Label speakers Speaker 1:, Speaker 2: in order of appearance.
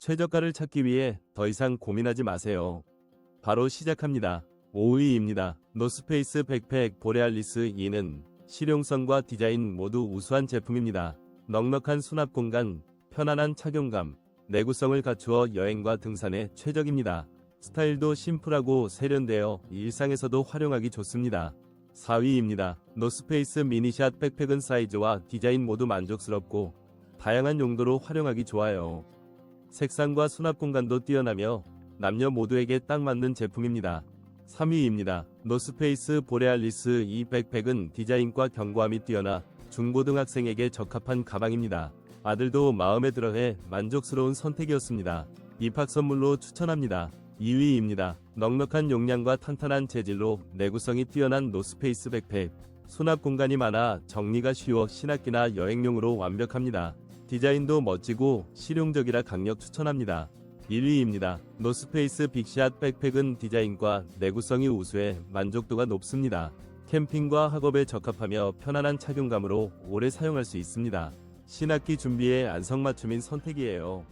Speaker 1: 최저가를 찾기 위해 더 이상 고민하지 마세요. 바로 시작합니다. 5위입니다. 노스페이스 백팩 보레알리스 2는 실용성과 디자인 모두 우수한 제품입니다. 넉넉한 수납 공간, 편안한 착용감, 내구성을 갖추어 여행과 등산에 최적입니다. 스타일도 심플하고 세련되어 일상에서도 활용하기 좋습니다. 4위입니다. 노스페이스 미니샷 백팩은 사이즈와 디자인 모두 만족스럽고 다양한 용도로 활용하기 좋아요. 색상과 수납 공간도 뛰어나며 남녀 모두에게 딱 맞는 제품입니다. 3위입니다. 노스페이스 보레알리스 이 백팩은 디자인과 견고함이 뛰어나 중고등학생에게 적합한 가방입니다. 아들도 마음에 들어해 만족스러운 선택이었습니다. 입학 선물로 추천합니다. 2위입니다. 넉넉한 용량과 탄탄한 재질로 내구성이 뛰어난 노스페이스 백팩. 수납 공간이 많아 정리가 쉬워 신학기나 여행용으로 완벽합니다. 디자인도 멋지고 실용적이라 강력 추천합니다. 1위입니다. 노스페이스 빅샷 백팩은 디자인과 내구성이 우수해 만족도가 높습니다. 캠핑과 학업에 적합하며 편안한 착용감으로 오래 사용할 수 있습니다. 신학기 준비에 안성맞춤인 선택이에요.